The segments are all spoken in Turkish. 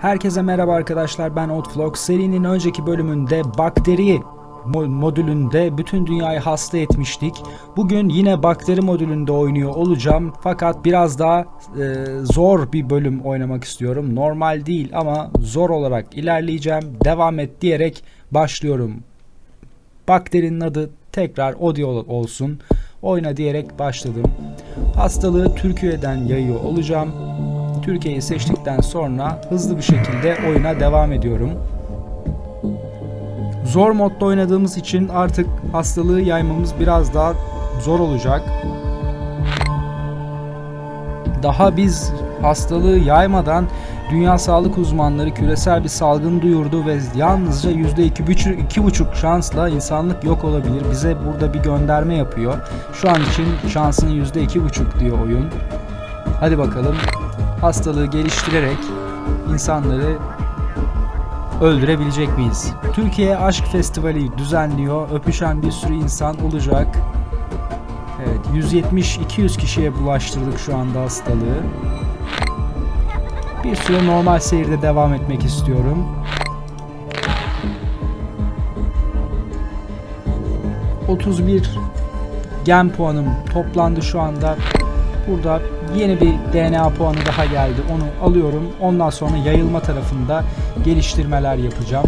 Herkese merhaba arkadaşlar ben Outflog. Serinin önceki bölümünde bakteri mo- modülünde bütün dünyayı hasta etmiştik. Bugün yine bakteri modülünde oynuyor olacağım. Fakat biraz daha e, zor bir bölüm oynamak istiyorum. Normal değil ama zor olarak ilerleyeceğim. Devam et diyerek başlıyorum. Bakterinin adı tekrar Odio olsun. Oyna diyerek başladım. Hastalığı Türkiye'den yayıyor olacağım. Türkiye'yi seçtikten sonra hızlı bir şekilde oyuna devam ediyorum. Zor modda oynadığımız için artık hastalığı yaymamız biraz daha zor olacak. Daha biz hastalığı yaymadan Dünya Sağlık Uzmanları küresel bir salgın duyurdu ve yalnızca %2,5 şansla insanlık yok olabilir. Bize burada bir gönderme yapıyor. Şu an için şansın %2,5 diyor oyun. Hadi bakalım hastalığı geliştirerek insanları öldürebilecek miyiz? Türkiye Aşk Festivali düzenliyor. Öpüşen bir sürü insan olacak. Evet 170-200 kişiye bulaştırdık şu anda hastalığı. Bir süre normal seyirde devam etmek istiyorum. ...31 gen puanım toplandı şu anda. Burada yeni bir DNA puanı daha geldi. Onu alıyorum. Ondan sonra yayılma tarafında geliştirmeler yapacağım.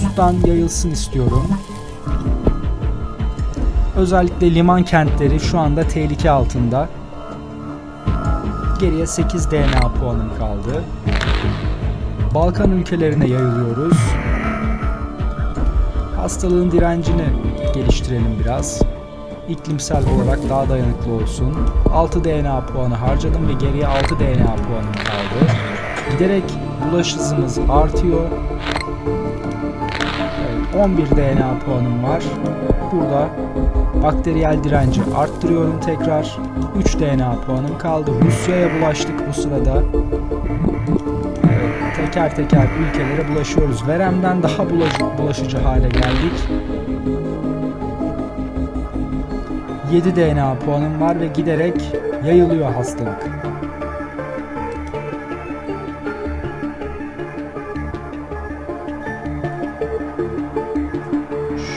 Sudan yayılsın istiyorum. Özellikle liman kentleri şu anda tehlike altında. Geriye 8 DNA puanım kaldı. Balkan ülkelerine yayılıyoruz. Hastalığın direncini geliştirelim biraz iklimsel olarak daha dayanıklı olsun. 6 DNA puanı harcadım ve geriye 6 DNA puanım kaldı. Giderek bulaş hızımız artıyor. Evet, 11 DNA puanım var. Burada bakteriyel direnci arttırıyorum tekrar. 3 DNA puanım kaldı. Rusya'ya bulaştık bu sırada. Teker teker ülkelere bulaşıyoruz. Verem'den daha bulaşıcı hale geldik. 7 DNA puanım var ve giderek yayılıyor hastalık.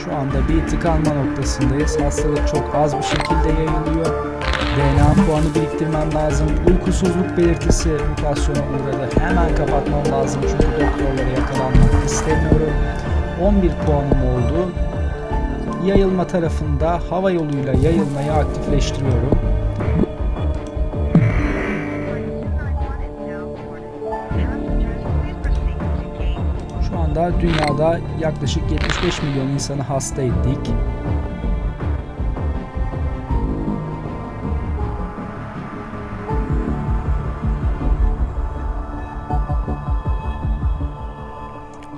Şu anda bir tıkanma noktasındayız. Hastalık çok az bir şekilde yayılıyor. DNA puanı biriktirmem lazım. Uykusuzluk belirtisi mutasyona uğradı. Hemen kapatmam lazım çünkü doktorlara yakalanmak istemiyorum. 11 puanım oldu yayılma tarafında hava yoluyla yayılmayı aktifleştiriyorum. Şu anda dünyada yaklaşık 75 milyon insanı hasta ettik.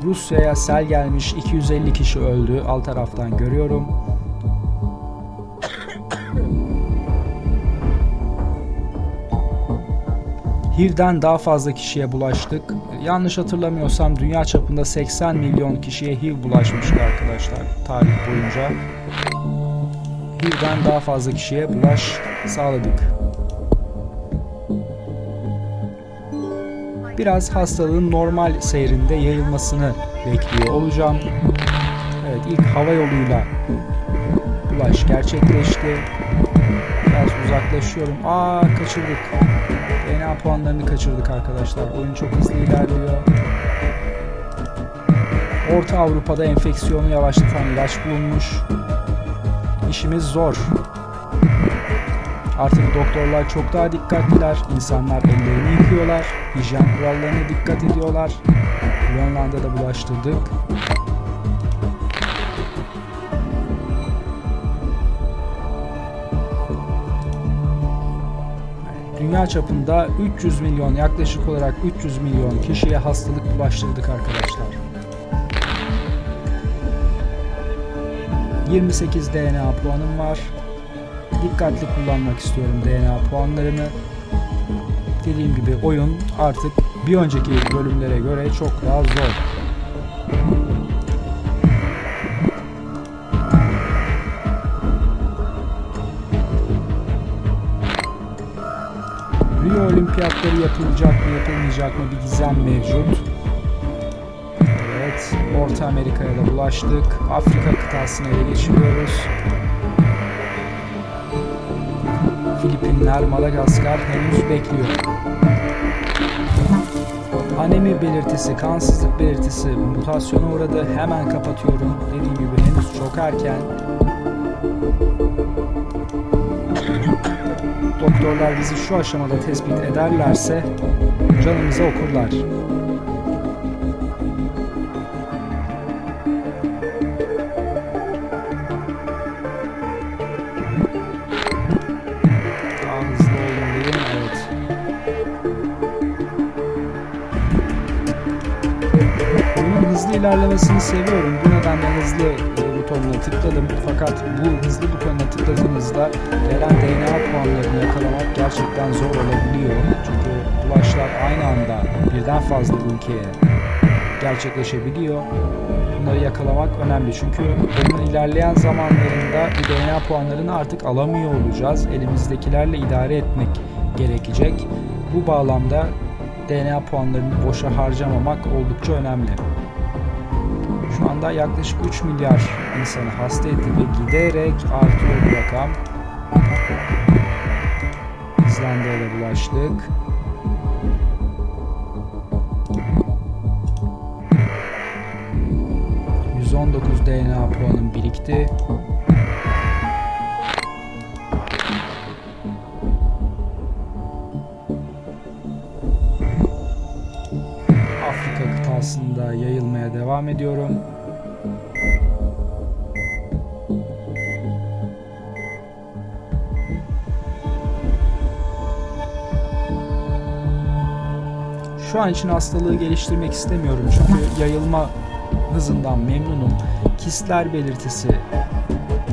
Rusya'ya sel gelmiş 250 kişi öldü. Alt taraftan görüyorum. HIV'den daha fazla kişiye bulaştık. Yanlış hatırlamıyorsam dünya çapında 80 milyon kişiye HIV bulaşmıştı arkadaşlar tarih boyunca. HIV'den daha fazla kişiye bulaş sağladık. Biraz hastalığın normal seyrinde yayılmasını bekliyor olacağım. Evet ilk hava yoluyla bulaş gerçekleşti. Biraz uzaklaşıyorum. Aa kaçırdık. DNA puanlarını kaçırdık arkadaşlar. Oyun çok hızlı ilerliyor. Orta Avrupa'da enfeksiyonu yavaşlatan ilaç bulunmuş. İşimiz zor. Artık doktorlar çok daha dikkatliler. İnsanlar ellerini yıkıyorlar. Hijyen kurallarına dikkat ediyorlar. Grönland'da bulaştırdık. Dünya çapında 300 milyon yaklaşık olarak 300 milyon kişiye hastalık bulaştırdık arkadaşlar. 28 DNA puanım var dikkatli kullanmak istiyorum DNA puanlarımı. Dediğim gibi oyun artık bir önceki bölümlere göre çok daha zor. Rio Olimpiyat olimpiyatları yapılacak mı yapılmayacak mı bir gizem mevcut. Evet, Orta Amerika'ya da bulaştık. Afrika kıtasını ele geçiriyoruz. Filipinler, Madagaskar henüz bekliyor. Anemi belirtisi, kansızlık belirtisi mutasyona uğradı. Hemen kapatıyorum. Dediğim gibi henüz çok erken. Doktorlar bizi şu aşamada tespit ederlerse canımıza okurlar. İlerlemesini seviyorum. Bu nedenle hızlı e, butonuna tıkladım. Fakat bu hızlı butonuna tıkladığınızda gelen DNA puanlarını yakalamak gerçekten zor olabiliyor. Çünkü bulaşlar aynı anda birden fazla ülkeye gerçekleşebiliyor. Bunları yakalamak önemli çünkü oyunun ilerleyen zamanlarında bu DNA puanlarını artık alamıyor olacağız. Elimizdekilerle idare etmek gerekecek. Bu bağlamda DNA puanlarını boşa harcamamak oldukça önemli. Şu anda yaklaşık 3 milyar insanı hasta etti ve giderek artıyor bu rakam. İzlanda'ya da bulaştık. ...119 DNA puanım birikti. Afrika kıtasında yayılmaya devam ediyorum. Şu an için hastalığı geliştirmek istemiyorum çünkü yayılma hızından memnunum. Kistler belirtisi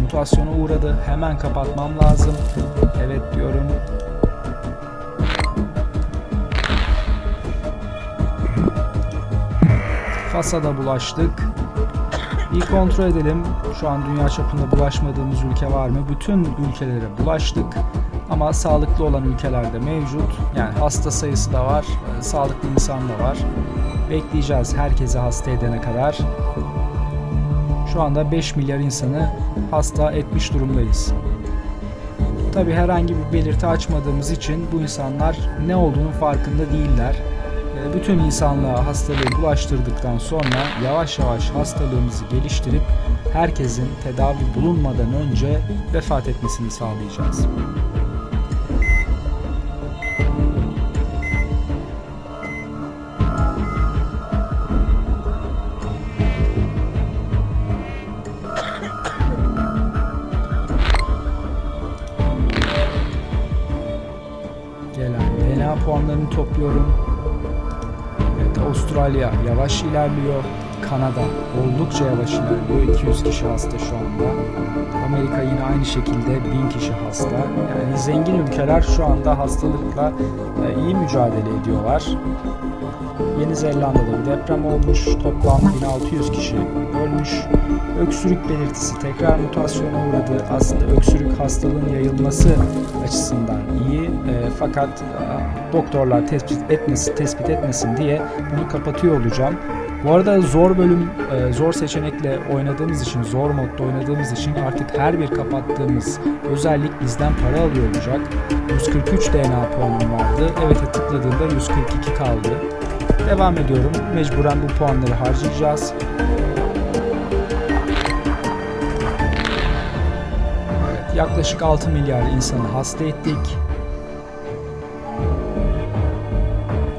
mutasyona uğradı. Hemen kapatmam lazım. Evet diyorum. Fas'a bulaştık. Bir kontrol edelim. Şu an dünya çapında bulaşmadığımız ülke var mı? Bütün ülkelere bulaştık. Ama sağlıklı olan ülkelerde mevcut. Yani hasta sayısı da var, e, sağlıklı insan da var. Bekleyeceğiz herkesi hasta edene kadar. Şu anda 5 milyar insanı hasta etmiş durumdayız. Tabi herhangi bir belirti açmadığımız için bu insanlar ne olduğunun farkında değiller. E, Bütün insanlığa hastalığı bulaştırdıktan sonra yavaş yavaş hastalığımızı geliştirip herkesin tedavi bulunmadan önce vefat etmesini sağlayacağız. Puanlarını topluyorum. Evet, Avustralya yavaş ilerliyor. Kanada oldukça yavaş ilerliyor. 200 kişi hasta şu anda. Amerika yine aynı şekilde 1000 kişi hasta. Yani zengin ülkeler şu anda hastalıkla e, iyi mücadele ediyorlar. Yeni Zelanda'da bir deprem olmuş. Toplam 1600 kişi ölmüş. Öksürük belirtisi tekrar mutasyona uğradı. Aslında öksürük hastalığın yayılması açısından iyi. E, fakat e, doktorlar tespit etmesin, tespit etmesin diye bunu kapatıyor olacağım. Bu arada zor bölüm, e, zor seçenekle oynadığımız için, zor modda oynadığımız için artık her bir kapattığımız özellik bizden para alıyor olacak. 143 DNA puanım vardı. Evet'e tıkladığımda 142 kaldı. Devam ediyorum. Mecburen bu puanları harcayacağız. Yaklaşık 6 milyar insanı hasta ettik.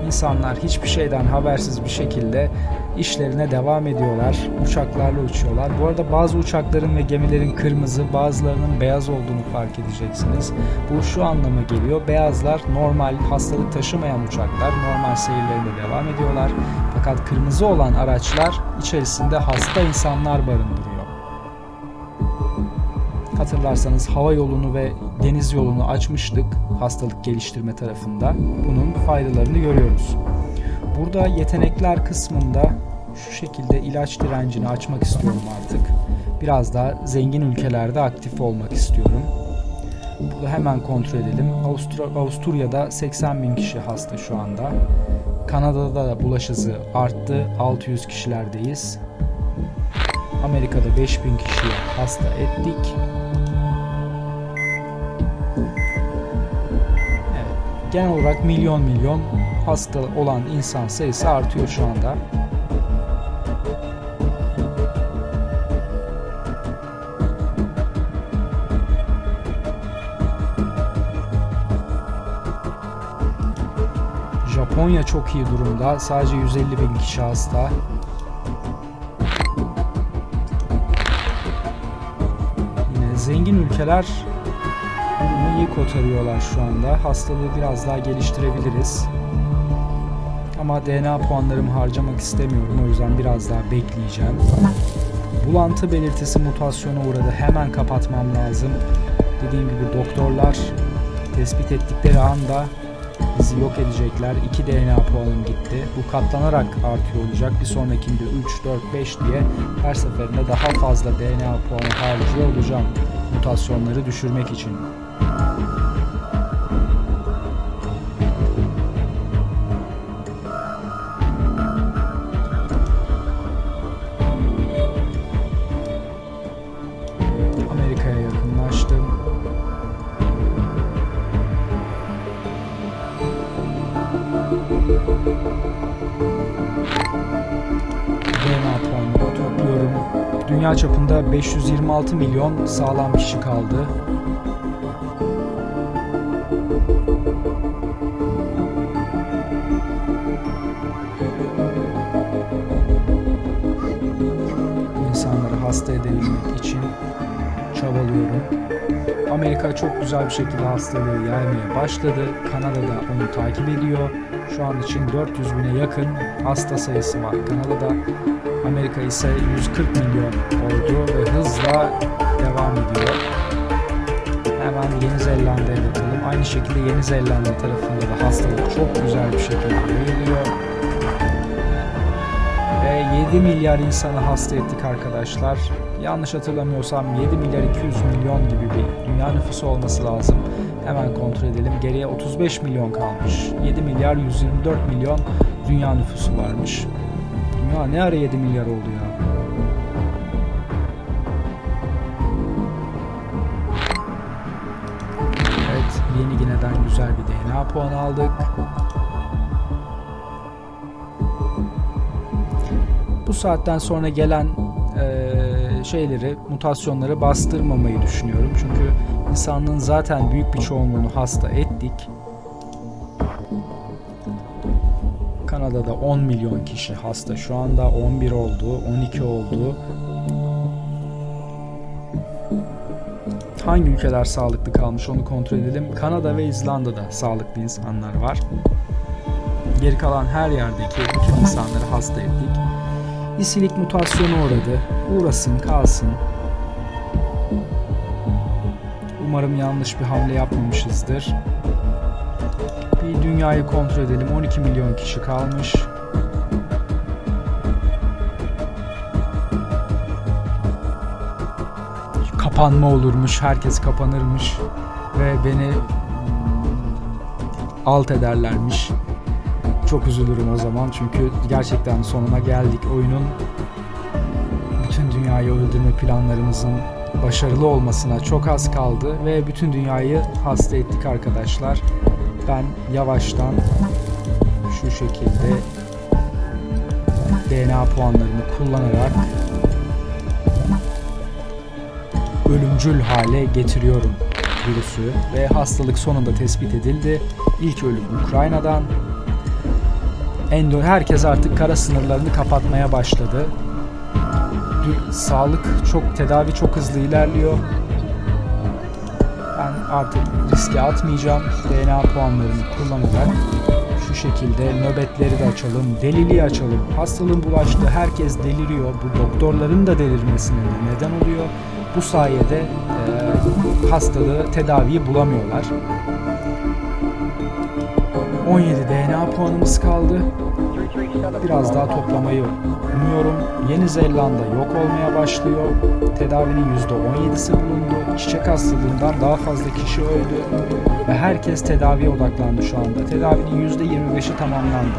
İnsanlar hiçbir şeyden habersiz bir şekilde işlerine devam ediyorlar. Uçaklarla uçuyorlar. Bu arada bazı uçakların ve gemilerin kırmızı, bazılarının beyaz olduğunu fark edeceksiniz. Bu şu anlama geliyor. Beyazlar normal hastalık taşımayan uçaklar. Normal seyirlerine devam ediyorlar. Fakat kırmızı olan araçlar içerisinde hasta insanlar barındırıyor. Hatırlarsanız hava yolunu ve deniz yolunu açmıştık hastalık geliştirme tarafında. Bunun faydalarını görüyoruz. Burada yetenekler kısmında şu şekilde ilaç direncini açmak istiyorum artık. Biraz daha zengin ülkelerde aktif olmak istiyorum. Bunu hemen kontrol edelim. Avustra- Avusturya'da 80 bin kişi hasta şu anda. Kanada'da da bulaş hızı arttı. 600 kişilerdeyiz. Amerika'da 5000 kişiyi hasta ettik. Evet. Genel olarak milyon milyon hasta olan insan sayısı artıyor şu anda. Japonya çok iyi durumda. Sadece 150 bin kişi hasta. Yine zengin ülkeler durumu iyi kotarıyorlar şu anda. Hastalığı biraz daha geliştirebiliriz. Ama DNA puanlarımı harcamak istemiyorum. O yüzden biraz daha bekleyeceğim. Bulantı belirtisi mutasyona uğradı. Hemen kapatmam lazım. Dediğim gibi doktorlar tespit ettikleri anda bizi yok edecekler. 2 DNA puanım gitti. Bu katlanarak artıyor olacak. Bir sonrakinde 3, 4, 5 diye her seferinde daha fazla DNA puanı harcıyor olacağım. Mutasyonları düşürmek için. Amerika'ya yakınlaştım. DNA puanları topluyorum. Dünya çapında 526 milyon sağlam kişi kaldı. İnsanları hasta edebilmek için çabalıyorum. Amerika çok güzel bir şekilde hastalığı yaymaya başladı. Kanada da onu takip ediyor. Şu an için 400 bine yakın hasta sayısı var Kanada'da. Amerika ise 140 milyon oldu ve hızla devam ediyor. Hemen Yeni Zelanda'ya bakalım. Aynı şekilde Yeni Zelanda tarafında da hastalık çok güzel bir şekilde yayılıyor. Ve 7 milyar insanı hasta ettik arkadaşlar. Yanlış hatırlamıyorsam 7 milyar 200 milyon gibi bir dünya nüfusu olması lazım. Hemen kontrol edelim. Geriye 35 milyon kalmış. 7 milyar 124 milyon dünya nüfusu varmış. Dünya ne ara 7 milyar oldu ya? Evet, Yeni Gine'den güzel bir DNA puanı aldık. Bu saatten sonra gelen şeyleri, mutasyonları bastırmamayı düşünüyorum. Çünkü insanlığın zaten büyük bir çoğunluğunu hasta ettik. Kanada'da 10 milyon kişi hasta şu anda 11 oldu, 12 oldu. Hangi ülkeler sağlıklı kalmış onu kontrol edelim. Kanada ve İzlanda'da sağlıklı insanlar var. Geri kalan her yerdeki bütün insanları hasta ettik. İsilik mutasyonu uğradı. Uğrasın kalsın. Umarım yanlış bir hamle yapmamışızdır. Bir dünyayı kontrol edelim. 12 milyon kişi kalmış. Kapanma olurmuş, herkes kapanırmış ve beni alt ederlermiş. Çok üzülürüm o zaman çünkü gerçekten sonuna geldik oyunun. Bütün dünyayı öldürme planlarımızın başarılı olmasına çok az kaldı ve bütün dünyayı hasta ettik arkadaşlar. Ben yavaştan şu şekilde DNA puanlarını kullanarak ölümcül hale getiriyorum virüsü ve hastalık sonunda tespit edildi. İlk ölüm Ukrayna'dan. Endo herkes artık kara sınırlarını kapatmaya başladı. Sağlık çok tedavi çok hızlı ilerliyor. Ben artık riske atmayacağım. DNA puanlarını kullanarak şu şekilde nöbetleri de açalım, deliliği açalım. Hastalığın bulaştığı herkes deliriyor. Bu doktorların da delirmesine de neden oluyor. Bu sayede e, hastalığı, tedaviyi bulamıyorlar. 17 DNA puanımız kaldı. Biraz daha toplamayı Umuyorum Yeni Zelanda yok olmaya başlıyor. Tedavinin %17'si bulundu. Çiçek hastalığından daha fazla kişi öldü. Ve herkes tedaviye odaklandı şu anda. Tedavinin %25'i tamamlandı.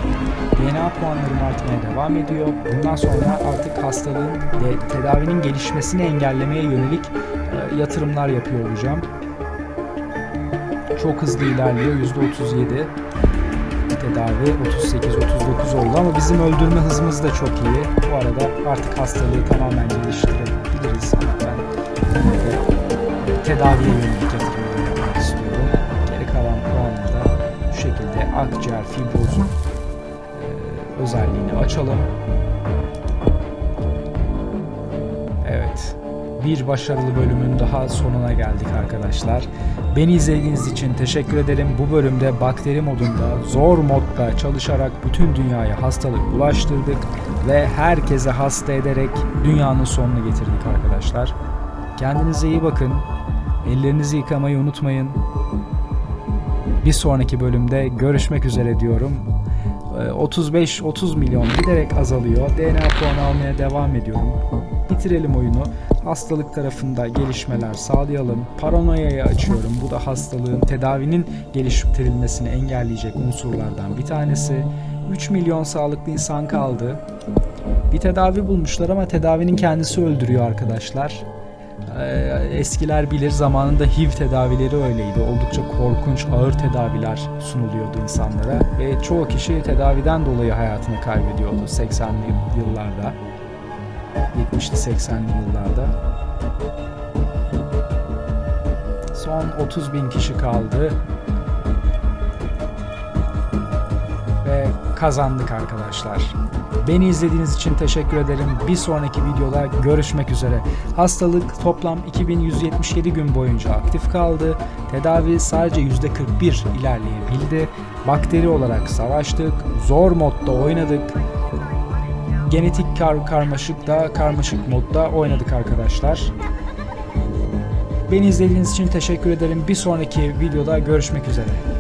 DNA puanlarım artmaya devam ediyor. Bundan sonra artık hastalığın ve tedavinin gelişmesini engellemeye yönelik e, yatırımlar yapıyor olacağım. Çok hızlı ilerliyor. %37 tedavi 38-39 oldu ama bizim öldürme hızımız da çok iyi. Bu arada artık hastalığı tamamen geliştirebiliriz ama ben e, tedaviye yönelik yatırımlar yapmak istiyorum. Geri kalan puanla da bu şekilde akciğer fibrozun e, özelliğini açalım. Bir başarılı bölümün daha sonuna geldik arkadaşlar. Beni izlediğiniz için teşekkür ederim. Bu bölümde bakteri modunda zor modda çalışarak bütün dünyaya hastalık bulaştırdık ve herkese hasta ederek dünyanın sonunu getirdik arkadaşlar. Kendinize iyi bakın. Ellerinizi yıkamayı unutmayın. Bir sonraki bölümde görüşmek üzere diyorum. 35-30 milyon giderek azalıyor. DNA puanı almaya devam ediyorum. Bitirelim oyunu. Hastalık tarafında gelişmeler sağlayalım. Paranoyayı açıyorum. Bu da hastalığın tedavinin geliştirilmesini engelleyecek unsurlardan bir tanesi. 3 milyon sağlıklı insan kaldı. Bir tedavi bulmuşlar ama tedavinin kendisi öldürüyor arkadaşlar. Ee, eskiler bilir zamanında HIV tedavileri öyleydi. Oldukça korkunç ağır tedaviler sunuluyordu insanlara ve çoğu kişi tedaviden dolayı hayatını kaybediyordu 80'li yıllarda. 70'li 80'li yıllarda. Son 30 bin kişi kaldı. Ve kazandık arkadaşlar. Beni izlediğiniz için teşekkür ederim. Bir sonraki videoda görüşmek üzere. Hastalık toplam 2177 gün boyunca aktif kaldı. Tedavi sadece %41 ilerleyebildi. Bakteri olarak savaştık. Zor modda oynadık. Genetik kar karmaşıkta, karmaşık modda oynadık arkadaşlar. Beni izlediğiniz için teşekkür ederim. Bir sonraki videoda görüşmek üzere.